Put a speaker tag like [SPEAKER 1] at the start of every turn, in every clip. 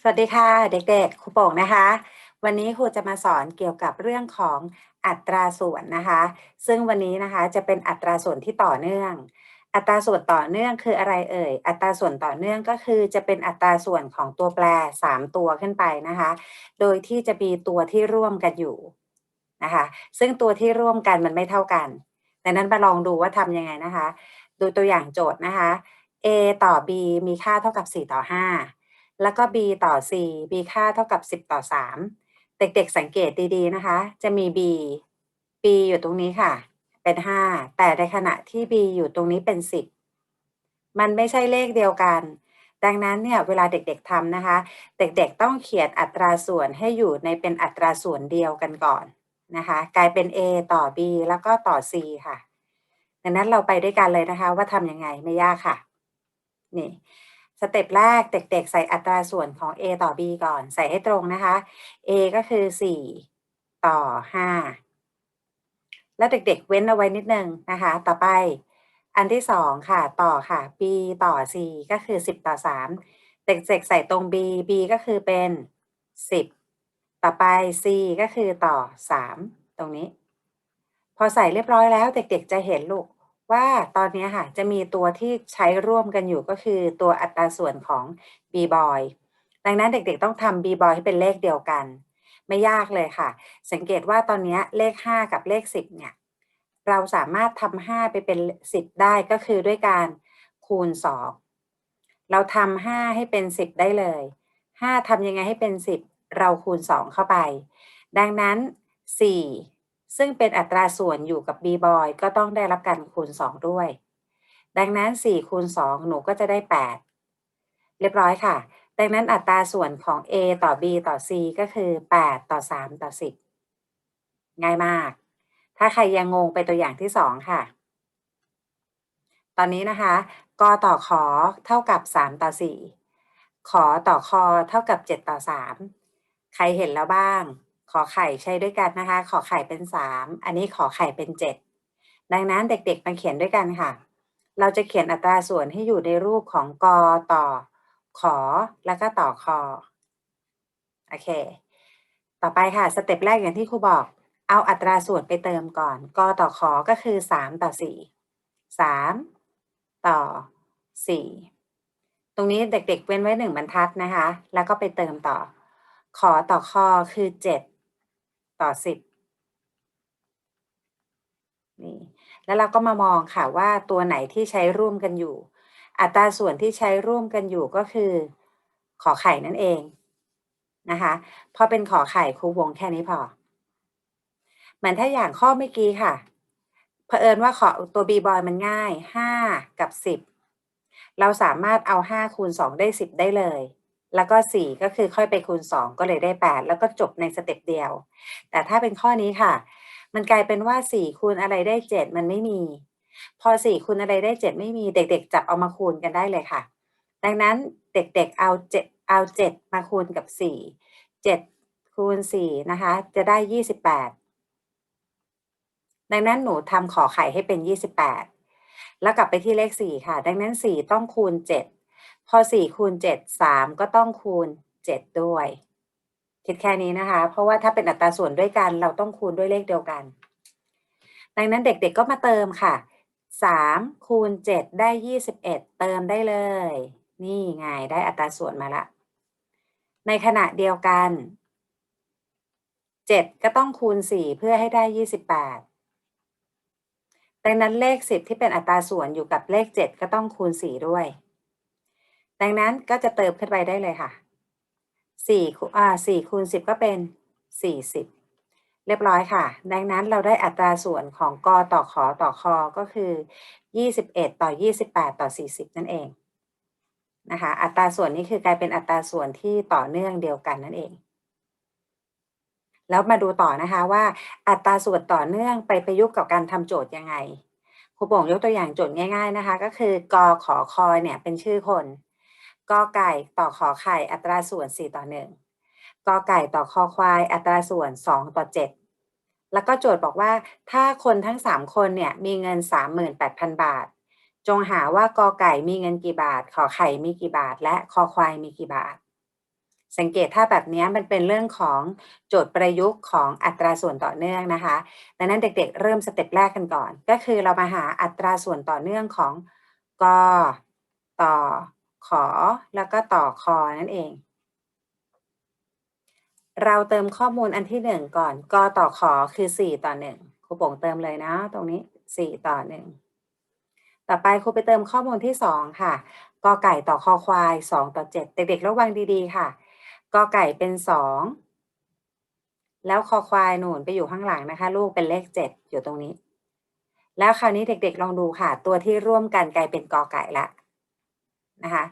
[SPEAKER 1] สวัสดีค่ะ เด็กๆครูโป่งนะคะ วันนี้ครูจะมาสอนเกี่ยวกับเรื่องของอัตราส่วนนะคะ ซึ่งวันนี้นะคะจะเป็นอัตราส่วนที่ต่อเนื่อง อัตราส่วนต่อเนื่องคืออะไรเอ่ย อัตราส่วนต่อเนื่องก็คือจะเป็นอัตราส่วนของตัวแปร 3 ตัวขึ้นไปนะคะ โดยที่จะมีตัวที่ร่วมกันอยู่นะคะ ซึ่งตัวที่ร่วมกันมันไม่เท่ากันดังนั้นมาลองดูว่าทำยังไงนะคะ ดูตัวอย่างโจทย์นะคะ a ต่อ b มีค่าเท่ากับ 4 ต่อ 5 แล้วก็ b ต่อ c b ค่าเท่ากับ 10 ต่อ 3 เด็กๆสังเกตดีๆนะคะ จะมี b b อยู่ตรงนี้ค่ะ เป็น 5 แต่ในขณะที่ b อยู่ตรงนี้เป็น 10 มันไม่ใช่เลขเดียวกัน ดังนั้นเนี่ยเวลาเด็กๆทำนะคะ เด็กๆต้องเขียนอัตราส่วนให้อยู่ในเป็นอัตราส่วนเดียวกันก่อนนะคะ กลายเป็น a ต่อ b แล้วก็ต่อ c ค่ะ ดังนั้นเราไปด้วยกันเลยนะคะว่าทำยังไงไม่ยากค่ะ นี่ สเต็ปแรกเด็กๆ ใส่อัตราส่วนของ a ต่อ b ก่อนใส่ให้ตรงนะคะ a ก็คือ 4 ต่อ 5 แล้วเด็กๆ เว้นเอาไว้นิดนึงนะคะ ต่อไปอันที่สองค่ะ ต่อค่ะ b ต่อ c ก็คือ 10 ต่อ 3 เด็กๆ ใส่ตรง b b ก็คือเป็น 10 ต่อไป c ก็คือต่อ 3 ตรงนี้ พอใส่เรียบร้อยแล้วเด็กๆ จะเห็นลูก ว่าตอนนี้ค่ะ จะมีตัวที่ใช้ร่วมกันอยู่ก็คือตัวอัตราส่วนของ b boy ดังนั้นเด็กๆต้องทำ b boy ให้เป็นเลขเดียวกัน ไม่ยากเลยค่ะ สังเกตว่าตอนนี้เลข 5 กับเลข 10 เนี่ย เราสามารถทำ5ไปเป็น 10 ได้ก็คือด้วยการคูณ 2 เราทำ5ให้เป็น 10 ได้เลย 5ทำยังไงให้เป็น 10 เราคูณ 2 เข้าไป ดังนั้น 4 ซึ่งเป็นอัตราส่วนอยู่กับ b boy ก็ต้องได้รับการคูณ 2 ด้วย ดังนั้น 4 คูณ 2 หนูก็จะได้ 8 เรียบร้อยค่ะ ดังนั้นอัตราส่วนของ a ต่อ b ต่อ c ก็คือ 8 ต่อ 3 ต่อ 10 ง่ายมาก ถ้าใครยังงงไปตัวอย่างที่ 2 ค่ะ ตอนนี้นะคะกต่อขอเท่ากับ 3 ต่อ 4 ขอต่อคอเท่ากับ 7 ต่อ 3 ใครเห็นแล้วบ้าง ขอไข่ใช้ด้วยกันนะคะ ขอไข่เป็นสามอันนี้ขอไข่เป็นเจ็ดดังนั้นเด็กๆมาเขียนด้วยกันค่ะ เราจะเขียนอัตราส่วนให้อยู่ในรูปของกอต่อ ขอแล้วก็ต่อคอโอเค ต่อไปค่ะสเต็ปแรกอย่างที่ครูบอก เอาอัตราส่วนไปเติมก่อนกอต่อขอก็คือสามต่อสี่สามต่อสี่ตรงนี้เด็กๆเว้นไว้หนึ่งบรรทัดนะคะ แล้วก็ไปเติมต่อ ขอต่อคอคือเจ็ด ต่อสิบนี่แล้วเราก็มามองค่ะว่าตัวไหนที่ใช้ร่วมกันอยู่ อัตราส่วนที่ใช้ร่วมกันอยู่ก็คือ ขอไข่นั่นเองนะคะพอเป็นขอไข่ครูวงแค่นี้พอเหมือนถ้าอย่างข้อเมื่อกี้ค่ะเผอิญว่าขอตัว b boy มันง่ายห้ากับสิบเราสามารถเอาห้าคูณสองได้สิบได้เลย แล้วก็สี่ก็คือค่อยไปคูณสองก็เลยได้แปดแล้วก็จบในสเต็ปเดียว แต่ถ้าเป็นข้อนี้ค่ะ มันกลายเป็นว่าสี่คูณอะไรได้เจ็ดมันไม่มี พอสี่คูณอะไรได้เจ็ดไม่มีเด็ก ๆ จับเอามาคูณกันได้เลยค่ะ ดังนั้นเด็กๆเอาเจ็ดเอาเจ็ดมาคูณกับสี่เจ็ดคูณสี่นะคะ จะได้ยี่สิบแปดดังนั้นหนูทำขอไข่ให้เป็นยี่สิบแปดแล้วกลับไปที่เลขสี่ค่ะ ดังนั้นสี่ต้องคูณเจ็ด พอ4คูณ7 3ก็ต้องคูณ7ด้วย คิดแค่นี้นะคะ เพราะว่าถ้าเป็นอัตราส่วนด้วยกัน เราต้องคูณด้วยเลขเดียวกัน ดังนั้นเด็กๆก็มาเติมค่ะ3คูณ7ได้21เติมได้เลย นี่ไงได้อัตราส่วนมาละ ในขณะเดียวกัน7ก็ต้องคูณ4เพื่อให้ได้28ดังนั้นเลข10ที่เป็นอัตราส่วนอยู่กับเลข7ก็ต้องคูณ4ด้วย ดังนั้นก็จะเติมขึ้นไปได้เลยค่ะสี่อ่าสี่คูณสิบก็เป็นสี่สิบเรียบร้อยค่ะ ดังนั้นเราได้อัตราส่วนของกอต่อขอต่อคอก็คือยี่สิบเอ็ดต่อยี่สิบแปดต่อสี่สิบนั่นเองนะคะอัตราส่วนนี้คือกลายเป็นอัตราส่วนที่ต่อเนื่องเดียวกันนั่นเอง แล้วมาดูต่อนะคะว่าอัตราส่วนต่อเนื่องไปประยุกต์กับการทำโจทย์ยังไงครูโป่งยกตัวอย่างโจทย์ง่าย ๆนะคะ ก็คือกอขอคอยเนี่ยเป็นชื่อคน กอไก่ต่อขอไข่อัตราส่วน 4 ต่อ 1กอไก่ต่อคอควาย อัตราส่วน 2 ต่อ 7 แล้วก็โจทย์บอกว่าถ้าคนทั้ง 3 คนเนี่ยมีเงิน 38,000 บาท จงหาว่ากอไก่มีเงินกี่บาท ขอไข่มีกี่บาท และคอควายมีกี่บาท สังเกตถ้าแบบนี้มันเป็นเรื่องของโจทย์ประยุกต์ของอัตราส่วนต่อเนื่องนะคะ ดังนั้นเด็กๆ เริ่มสเต็ปแรกกันก่อน ก็คือเรามาหาอัตราส่วนต่อเนื่องของกอต่อ ขอแล้วก็ต่อคอนั่นเอง เราเติมข้อมูลอันที่หนึ่งก่อนกต่อขอคือสี่ต่อหนึ่งครูโป่งเติมเลยนะ ตรงนี้สี่ต่อหนึ่งต่อไปครูไปเติมข้อมูลที่สองค่ะกอไก่ต่อคอควายสองต่อเจ็ดเด็กๆระวังดีๆ ค่ะกอไก่เป็นสองแล้วคอควายหนุนไปอยู่ข้างหลังนะคะ ลูกเป็นเลขเจ็ดอยู่ตรงนี้ แล้วคราวนี้เด็กๆลองดูค่ะ ตัวที่ร่วมกันกลายเป็นกอไก่ละ นะคะ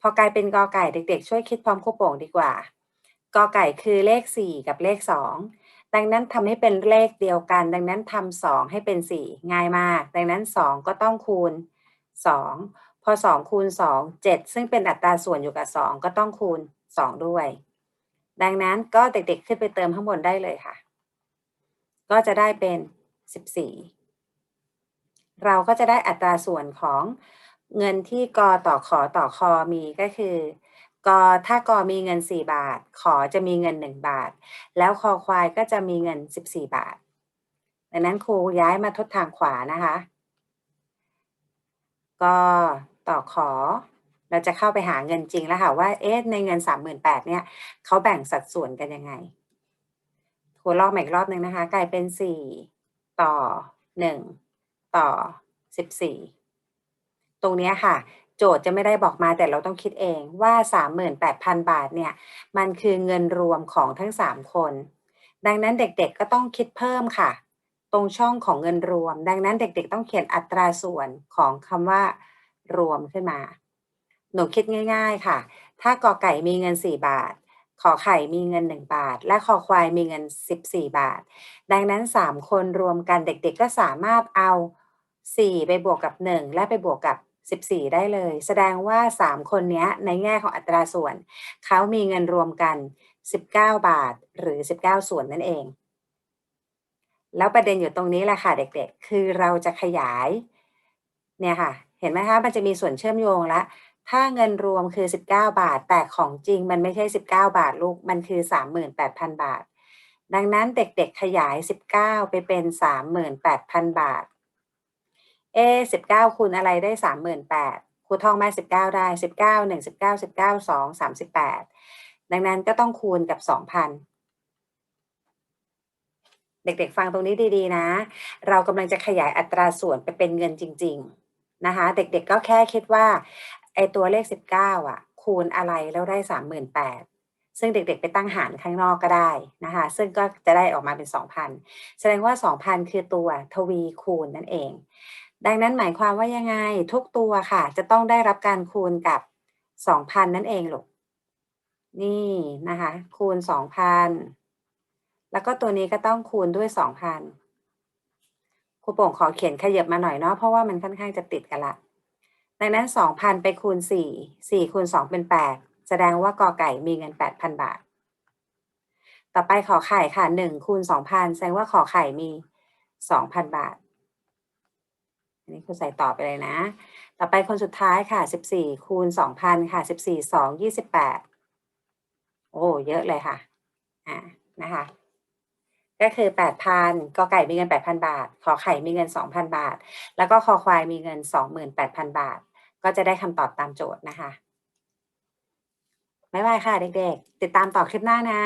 [SPEAKER 1] พอกลายเป็นกอไก่เด็ก ๆ ช่วยคิดพร้อมคู่โป่งดีกว่ากอไก่คือเลขสี่กับเลขสองดังนั้นทำให้เป็นเลขเดียวกัน ดังนั้นทำสองให้เป็นสี่ง่ายมาก ดังนั้นสองก็ต้องคูณสองพอสองคูณสองเจ็ดซึ่งเป็นอัตราส่วนอยู่กับสองก็ต้องคูณสองด้วย ดังนั้นก็เด็กๆ ขึ้นไปเติมข้างบนได้เลยค่ะ ก็จะได้เป็นสิบสี่เราก็จะได้อัตราส่วนของ เงินที่กอต่อขอต่อคอมีก็คือกอถ้ากอมีเงิน 4 บาท ขอจะมีเงิน 1 บาท แล้วคอควายก็จะมีเงิน 14 บาท ดังนั้นครูย้ายมาทดทางขวานะคะก็ต่อขอ เราจะเข้าไปหาเงินจริงแล้วค่ะว่าเอ๊ะในเงิน 38,000เนี่ยเขาแบ่งสัดส่วนกันยังไงครูลอกใหม่อีกรอบหนึ่งนะคะ กลายเป็น 4 ต่อ 1 ต่อ 14 ตรงนี้ค่ะ โจทย์จะไม่ได้บอกมาแต่เราต้องคิดเองว่า 38,000 บาทเนี่ย มันคือเงินรวมของทั้ง 3 คน ดังนั้นเด็กๆก็ต้องคิดเพิ่มค่ะ ตรงช่องของเงินรวม ดังนั้นเด็กๆ ต้องเขียนอัตราส่วนของคำว่ารวมขึ้นมา หนูคิดง่าย ๆค่ะ ถ้ากอไก่มีเงิน 4 บาทขอไข่มีเงิน 1 บาท และคอควายมีเงิน 14 บาท ดังนั้น 3 คนรวมกันเด็กๆ ก็สามารถเอา 4 ไปบวกกับ 1 และไปบวกกับ 14 ได้เลย แสดงว่า 3 คนนี้ในแง่ของอัตราส่วน เขามีเงินรวมกัน 19 บาทหรือ 19 ส่วนนั่นเอง แล้วประเด็นอยู่ตรงนี้แหละค่ะเด็กๆ คือเราจะขยาย เนี่ยค่ะ เห็นไหมคะ มันจะมีส่วนเชื่อมโยงละถ้าเงินรวมคือ 19 บาท แต่ของจริงมันไม่ใช่ 19 บาทลูก มันคือ 38,000 บาท ดังนั้นเด็กๆขยาย 19 ไปเป็น 38,000 บาท เอสิบเก้าคูณอะไรได้สามหมื่นแปดครูท่องมาสิบเก้าได้สิบเก้าหนึ่งสิบเก้าสิบเก้าสองสามสิบแปดดังนั้นก็ต้องคูณกับสองพันเด็กๆฟังตรงนี้ดีๆนะ เรากำลังจะขยายอัตราส่วนไปเป็นเงินจริง ๆ นะคะ เด็กๆก็แค่คิดว่าไอตัวเลขสิบเก้าอะ คูณอะไรแล้วได้สามหมื่นแปดซึ่งเด็กๆไปตั้งหารข้างนอกก็ได้นะคะ ซึ่งก็จะได้ออกมาเป็น 2,000 แสดงว่า 2,000 คือตัวทวีคูณนั่นเอง ดังนั้นหมายความว่ายังไงทุกตัวค่ะ จะต้องได้รับการคูณกับสองพันนั่นเองลูกนี่นะคะ คูณสองพันแล้วก็ตัวนี้ก็ต้องคูณด้วยสองพันครูโป่งขอเขียนขยับมาหน่อยเนาะเพราะว่ามันค่อนข้างจะติดกันละดังนั้นสองพันไปคูณสี่สี่คูณสองเป็นแปดแสดงว่ากอไก่มีเงินแปดพันบาท ต่อไปขอไข่ค่ะหนึ่งคูณสองพันแสดงว่าขอไข่มีสองพันบาท นนี้ครูใส่ต่อไปเลยนะ ต่อไปคนสุดท้ายค่ะ14คูณ2,000ค่ะ14 2 28โอ้เยอะเลยค่ะอ่านะคะก็คือ 8,000กอไก่มีเงิน 8,000 บาท ขอไข่มีเงิน 2,000 บาท แล้วก็คอควายมีเงิน 28,000 บาท ก็จะได้คำตอบตามโจทย์นะคะบ๊ายบายค่ะเด็กๆ ติดตามต่อคลิปหน้านะ